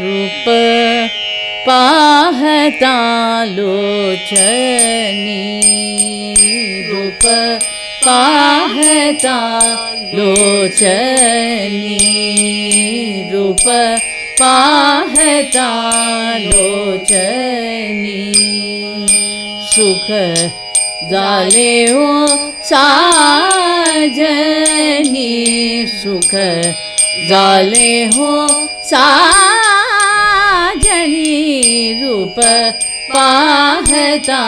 रूप पाहता पाहतालोचनी रूप पाहता पाहतालोचनी रूप पाहता पाहतालोचनी सुख दाले हो सा साजनी सुख झाले हो साजनी रूप पाहता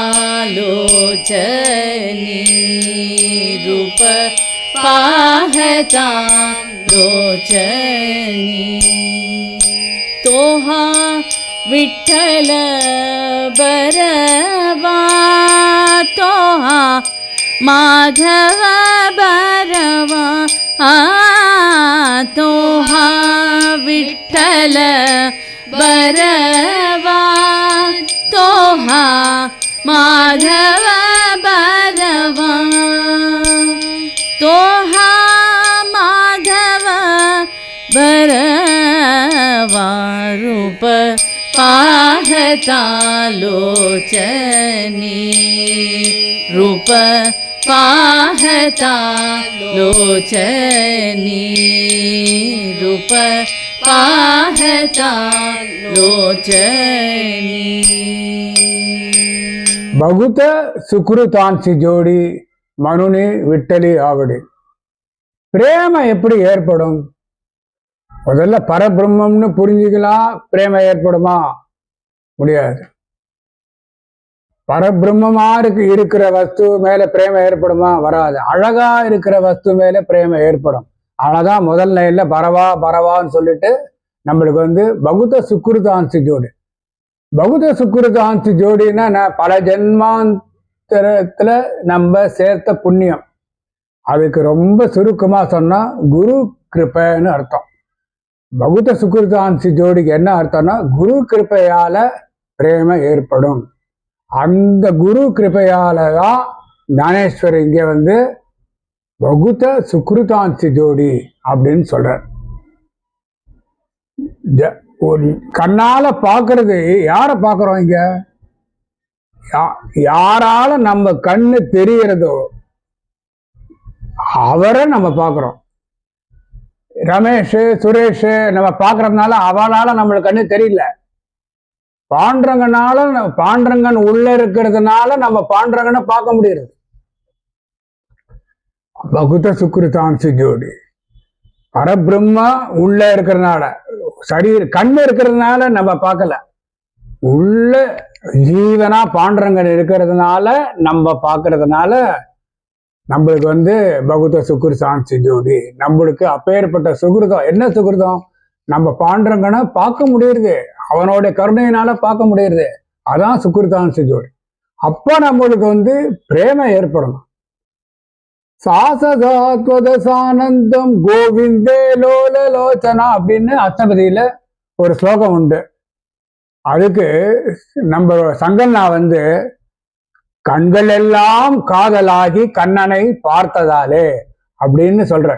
लोचनी रूप पाहता लोचनी। तोहा विठ्ठल बरवा माधव बरवा आ तोहा विठ्ठल बरवा तोहा माधव बरवा तोहा माधव बरवा रूप पाहता लोचनी रूप पाहता लोचनी रूप पाहता लोचनी பகுத சுக்ருதான்சி ஜோடி மனுனி விட்டலி ஆவடி பிரேம எப்படி ஏற்படும் முதல்ல பரபிரம்மம்னு புரிஞ்சுக்கலாம் பிரேம ஏற்படுமா முடியாது பரபிரம்மமா இருக்கு இருக்கிற வஸ்து மேல பிரேம ஏற்படுமா? வராது. அழகா இருக்கிற வஸ்து மேல பிரேம ஏற்படும். அழகா முதல் லைன்ல பரவா பரவான்னு சொல்லிட்டு நம்மளுக்கு வந்து பகுத சுக்ருதான்சி ஜோடி பகுத சுக்ருதான்சி ஜோடின்னா நான் பல ஜென்மாந்தரத்துல நம்ம சேர்த்த புண்ணியம். அதுக்கு ரொம்ப சுருக்கமா சொன்னா குரு கிருப்பைன்னு அர்த்தம். பகுத சுக்ருதான்சி ஜோடிக்கு என்ன அர்த்தம்னா குரு கிருப்பையால பிரேம ஏற்படும். அந்த குரு கிருப்பையால தான் ஞானேஸ்வர் இங்கே வந்து வகுத்த சுக்ருதாந்தி ஜோடி அப்படின்னு சொல்றார். கண்ணால் பார்க்கறது கண்ணால யாரை பார்க்குறோம் இங்க? யா- யாரால நம்ம கண்ணு தெரியறதோ அவரை நம்ம பார்க்குறோம். ரமேஷ் சுரேஷ் நம்ம பார்க்கறதுனால அவளால நம்மளுக்கு கண்ணு தெரியல. பாண்டரங்கனால பாண்டரங்கன் உள்ள இருக்கிறதுனால நம்ம பாண்டரங்கனை பார்க்க முடியறது. பகுத சுக்ருதான்சி ஜோடி பரபிரம்மா உள்ள இருக்கிறதுனால சரீர் கண் இருக்கிறதுனால நம்ம பார்க்கல. உள்ள ஜீவனா பாண்டரங்கன் இருக்கிறதுனால நம்ம பார்க்கறதுனால நம்மளுக்கு வந்து பகுத சுக்குரு சாந்தி ஜோடி நம்மளுக்கு அப்பேற்பட்ட சுகிருதம். என்ன சுகிருதம்? நம்ம பாண்டரங்கனை பார்க்க முடியுது அவனோட கருணையினால பார்க்க முடியுது அதான் சுக்குருதான்சி ஜோடி அப்ப நம்மளுக்கு வந்து பிரேம ஏற்படணும். சாசதாத்வத சானந்தம் கோவிந்தே லோல லோச்சனா அப்படின்னு அஷ்டபதியில ஒரு ஸ்லோகம் உண்டு. அதுக்கு நம்ம சங்கண்ணா வந்து கண்கள் எல்லாம் காதலாகி கண்ணனை பார்த்ததாலே அப்படின்னு சொல்ற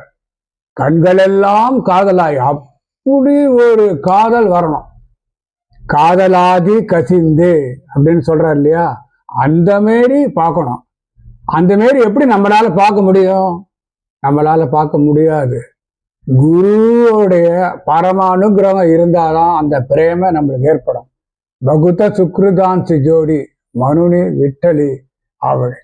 கண்கள் எல்லாம் காதலாகி அப்படி ஒரு காதல் வரணும். காதலாகி கசிந்து அப்படின்னு சொல்றார் இல்லையா? அந்த மாரி பார்க்கணும். அந்த மாரி எப்படி நம்மளால பார்க்க முடியும்? நம்மளால பார்க்க முடியாது. குருவோடைய பரமானுகிரகம் இருந்தாதான் அந்த பிரேம நம்மளுக்கு ஏற்படும். பகுத சுக்ருதான்சி ஜோடி மனுனி விட்டலி அவள்.